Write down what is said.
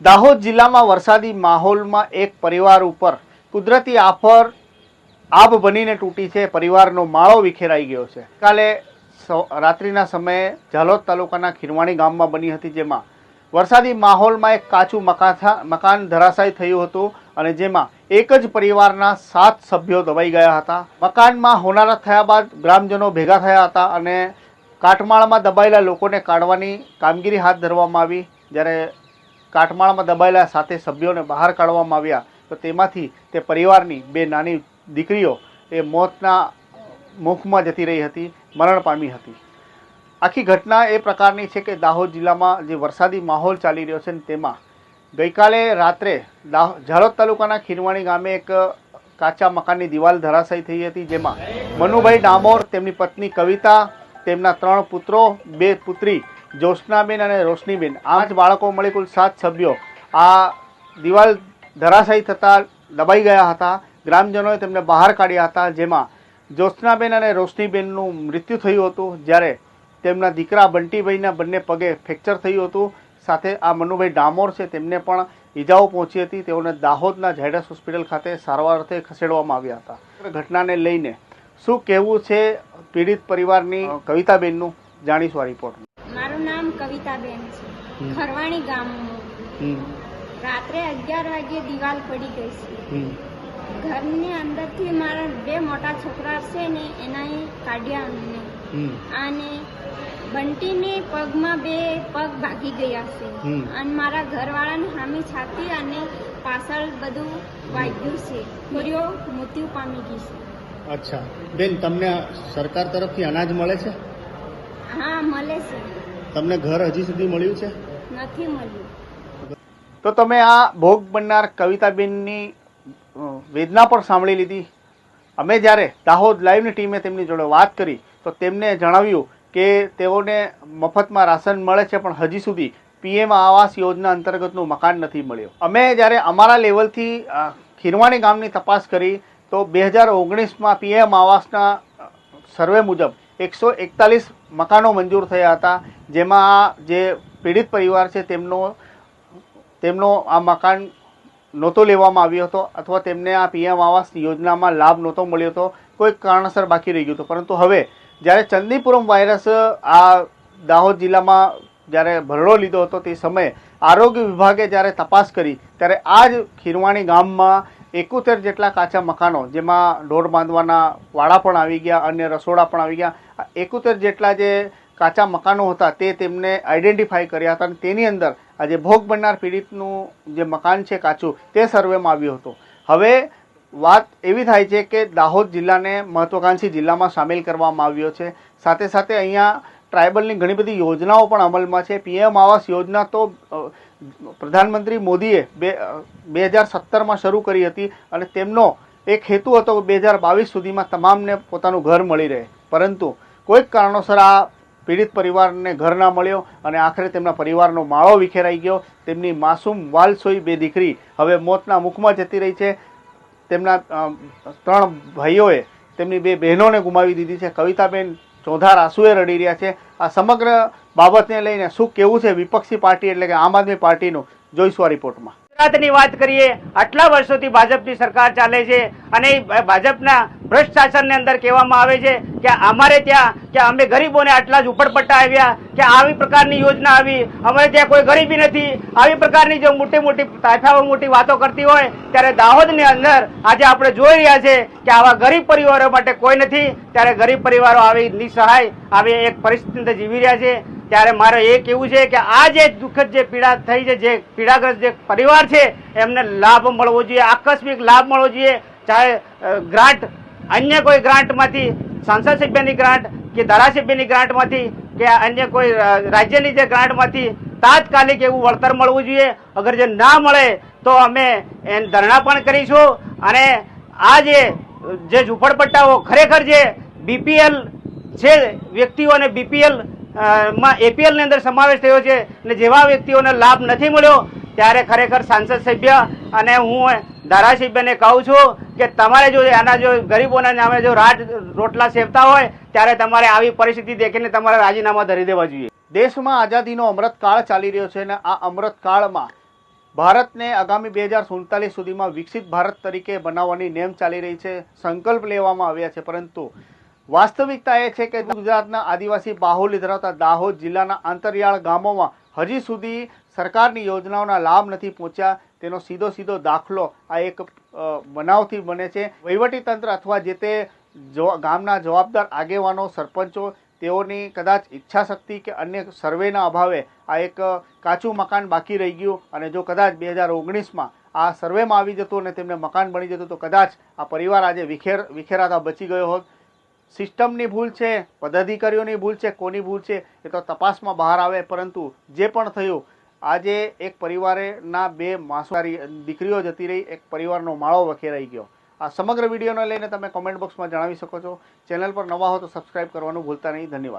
દાહોદ જિલ્લામાં વરસાદી માહોલમાં એક પરિવાર ઉપર કુદરતી આફર આબ બનીને તૂટી છે. પરિવારનો માળો વિખેરાઈ ગયો છે. કાલે રાત્રિના સમયે ઝાલોદ તાલુકાના ખીરવાણી ગામમાં બની હતી જેમાં વરસાદી માહોલમાં એક કાચું મકાથા, મકાન ધરાશાય થયું હતું અને જેમાં એક જ પરિવારના સાત સભ્યો દબાઈ ગયા હતા. મકાનમાં હોનારત થયા બાદ ગ્રામજનો ભેગા થયા હતા અને કાટમાળમાં દબાયેલા લોકોને કાઢવાની કામગીરી હાથ ધરવામાં આવી. જ્યારે કાટમાળમાં દબાયેલા સાથે સભ્યોને બહાર કાઢવામાં આવ્યા. તો તેમાંથી તે પરિવારની બે નાની દીકરીઓ એ મોતના મુખમાં જતી રહી હતી, મરણ પામી હતી. આખી ઘટના એ પ્રકારની છે કે દાહોદ જિલ્લામાં જે વરસાદી માહોલ ચાલી રહ્યો છે તેમાં ગઈકાલે રાત્રે ઝાલોદ તાલુકાના ખીરવાણી ગામે એક કાચા મકાનની દિવાલ ધરાશાયી થઈ હતી, જેમાં મનુભાઈ ડામોર, તેમની પત્ની કવિતા, તેમના ત્રણ પુત્રો, બે પુત્રી જ્યોત્સનાબેન અને રોશનીબેન. આઠ બાળકો મળી કુલ સાત સભ્યો. આ દિવાલ ધરાશાયી થતાં દબાઈ ગયા હતા. ગ્રામજનોએ તેમને બહાર કાઢ્યા હતા જેમાં જ્યોત્સનાબેન અને રોશનીબેનનું મૃત્યુ થયું હતું જ્યારે તેમના દીકરા બંટીભાઈના બંને પગે ફ્રેક્ચર થયું હતું. સાથે આ મનુભાઈ ડામોર છે તેમને પણ ઈજાઓ પહોંચી હતી. તેઓને દાહોદના ઝાયડસ હોસ્પિટલ ખાતે સારવાર અર્થે ખસેડવામાં આવ્યા હતા. ઘટનાને લઈને શું કહેવું છે પીડિત પરિવારની કવિતાબેનનું જાણીશું આ રિપોર્ટ કવિતાબેન છે. ખરવાણી ગામનું. રાત્રે અગિયાર વાગ્યે દિવાલ પડી ગઈ છે. ઘરની અંદરથી મારા બે મોટા છોકરા છે ને એના કાઢ્યા અમને. અને બંટીને પગમાં બે પગ ભાગી ગયા છે. અને મારા ઘરવાળાને હામી છાતી અને પાછળ બધું વાગ્યું છે. છોરીઓ મૃત્યુ પામી ગઈ છે. અચ્છા. બેન તમને સરકાર તરફથી અનાજ મળે છે? હા મળે છે. તમને ઘર હજી સુધી મળ્યું છે? નથી મળ્યું. તો તમે આ ભોગ બનનાર કવિતાબેનની વેદના પણ સાંભળી લીધી. અમે જ્યારે દાહોદ લાઈવની ટીમે તેમની જોડે વાત કરી તો તેમને જણાવ્યું કે તેઓને મફતમાં રાશન મળે છે પણ હજી સુધી પીએમ આવાસ યોજના અંતર્ગતનું મકાન નથી મળ્યું. અમે જ્યારે અમારા લેવલથી ખીરવાણી ગામની તપાસ કરી તો બે હજાર ઓગણીસમાં પીએમ આવાસના સર્વે મુજબ એકસો એકતાલીસ મકાનો મંજૂર થયા હતા. જેમાં જે પીડિત પરિવાર છે, તેમનો તેમનો આ મકાન નહોતો લેવામાં આવ્યો હતો અથવા તેમને આ પીએમ આવાસ યોજનામાં લાભ નહોતો મળ્યો હતો. કોઈ કારણસર બાકી રહી ગયું હતું. પરંતુ હવે, જ્યારે ચંદીપુરમ વાયરસ આ દાહોદ જિલ્લામાં જ્યારે ભરડો લીધો હતો તે સમયે, આરોગ્ય વિભાગે જ્યારે તપાસ કરી, ત્યારે આ જ ખીરવાણી ગામમાં એકોતેર જેટલા કાચા મકાનો, જેમાં ઢોર બાંધવાના વાડા પણ આવી ગયા, અન્ય રસોડા પણ આવી ગયા એકોતેર જેટલા જે કાચા મકાનો હતા તે તેમને આઈડેન્ટિફાઈ કર્યા હતા અને તેની અંદર આજે ભોગ બનનાર પીડિતનું જે મકાન છે કાચું તે સર્વેમાં આવ્યું હતું. હવે વાત એવી થાય છે કે દાહોદ જિલ્લાને મહત્વાકાંક્ષી જિલ્લામાં સામેલ કરવામાં આવ્યો છે. સાથે સાથે અહીંયા ટ્રાઇબલની ઘણી બધી યોજનાઓ પણ અમલમાં છે. પીએમ આવાસ યોજના તો પ્રધાનમંત્રી મોદીએ બે બે હજાર સત્તરમાં શરૂ કરી હતી અને તેમનો એક હેતુ હતો બે હજાર બાવીસ સુધીમાં તમામને પોતાનું ઘર મળી રહે. પરંતુ કોઈક કારણોસર આ પીડિત પરિવારને ઘર ના મળ્યો અને આખરે તેમના પરિવારનો માળો વિખેરાઈ ગયો. તેમની માસૂમ વાલસોઈ બે દીકરી હવે મોતના મુખમાં જતી રહી છે. તેમના ત્રણ ભાઈઓએ તેમની બે બહેનોને ગુમાવી દીધી છે. કવિતાબેન ચોધાર આંસુએ રડી રહ્યા છે. આ સમગ્ર બાબતને લઈને શું કેવું છે? વિપક્ષી પાર્ટી એટલે કે આમ આદમી પાર્ટીનું જોઈશું આ રિપોર્ટમાં. ગુજરાતની વાત કરીએ, આટલા વર્ષોથી ભાજપની સરકાર ચાલે છે અને ભાજપના ભ્રષ્ટ શાસનની અંદર કહેવામાં આવે છે કે અમારે ત્યાં, કે અમે ગરીબોને આટલા જ ઉપડપટ્ટા આવ્યા, કે આવી પ્રકારની યોજના આવી, અમારે ત્યાં કોઈ ગરીબી નથી. આવી પ્રકારની જો મોટી મોટી તાફાઓ, મોટી વાતો કરતી હોય, ત્યારે દાહોદની અંદર આજે આપણે જોઈ રહ્યા છે કે આવા ગરીબ પરિવારો માટે કોઈ નથી. ત્યારે ગરીબ પરિવારો આવી નિસહાય, આવી એક પરિસ્થિતિ જીવી રહ્યા છે. ત્યારે મારે એ કહેવું છે કે આ જે દુઃખદ જે પીડા થઈ છે, જે પીડાગ્રસ્ત જે પરિવાર છે, એમને લાભ મળવો જોઈએ, આકસ્મિક લાભ મળવો જોઈએ. ચાહે ગ્રાન્ટ, અન્ય કોઈ ગ્રાન્ટમાંથી, સાંસદ સભ્યની ગ્રાન્ટ કે ધારાસભ્યની ગ્રાન્ટમાંથી કે અન્ય કોઈ રાજ્યની જે ગ્રાન્ટમાંથી તાત્કાલિક એવું વળતર મળવું જોઈએ. અગર જે ના મળે તો અમે એને ધરણા પણ કરીશું. અને આ જે જે ઝૂંપડપટ્ટાઓ ખરેખર જે બીપીએલ છે, વ્યક્તિઓને બીપીએલ માં એપીએલની અંદર સમાવેશ થયો છે અને જેવા વ્યક્તિઓને લાભ નથી મળ્યો, ત્યારે ખરેખર સાંસદ સભ્ય અને હું ધારાસભ્યને કહું છું કે તમારે જો આના જો ગરીબોના નામે જો રાટ રોટલા સેવતા હોય, ત્યારે તમારે આવી પરિસ્થિતિ દેખીને તમારે રાજીનામા ધરી દેવા જોઈએ. દેશમાં આઝાદીનો અમૃતકાળ ચાલી રહ્યો છે અને આ અમૃતકાળમાં ભારતને આગામી બે હજાર સુડતાલીસ સુધીમાં વિકસિત ભારત તરીકે બનાવવાની નેમ ચાલી રહી છે. સંકલ્પ લેવામાં આવ્યા છે, પરંતુ વાસ્તવિકતા એ છે કે ગુજરાતના આદિવાસી બાહુલ્ય ધરાવતા દાહોદ જિલ્લાના અંતરિયાળ ગામોમાં હજી સુધી સરકારની યોજનાઓના લાભ નથી પહોંચ્યા. તેનો સીધો સીધો દાખલો આ એક બનાવથી બને છે. તંત્ર અથવા જે તે ગામના જવાબદાર આગેવાનો, સરપંચો, તેઓની કદાચ ઈચ્છા શક્તિ કે અન્ય સર્વેના અભાવે આ એક કાચું મકાન બાકી રહી ગયું અને જો કદાચ બે હજાર ઓગણીસમાં આ સર્વેમાં આવી જતું અને તેમને મકાન બની જતું તો કદાચ આ પરિવાર આજે વિખેર, વિખેરાતા બચી ગયો હોત. સિસ્ટમની ભૂલ છે, પદાધિકારીઓની ભૂલ છે, કોની ભૂલ છે, એ તો તપાસમાં બહાર આવે, પરંતુ જે પણ થયું, આજે એક પરિવારેના બે માસુમારી દીકરીઓ જતી રહી, એક પરિવારનો માળો વખેરાઈ ગયો. આ સમગ્ર વિડીયોને લઈને તમે કોમેન્ટ બોક્સમાં જણાવી શકો છો. ચેનલ પર નવા હો તો સબસ્ક્રાઈબ કરવાનું ભૂલતા નહીં. ધન્યવાદ.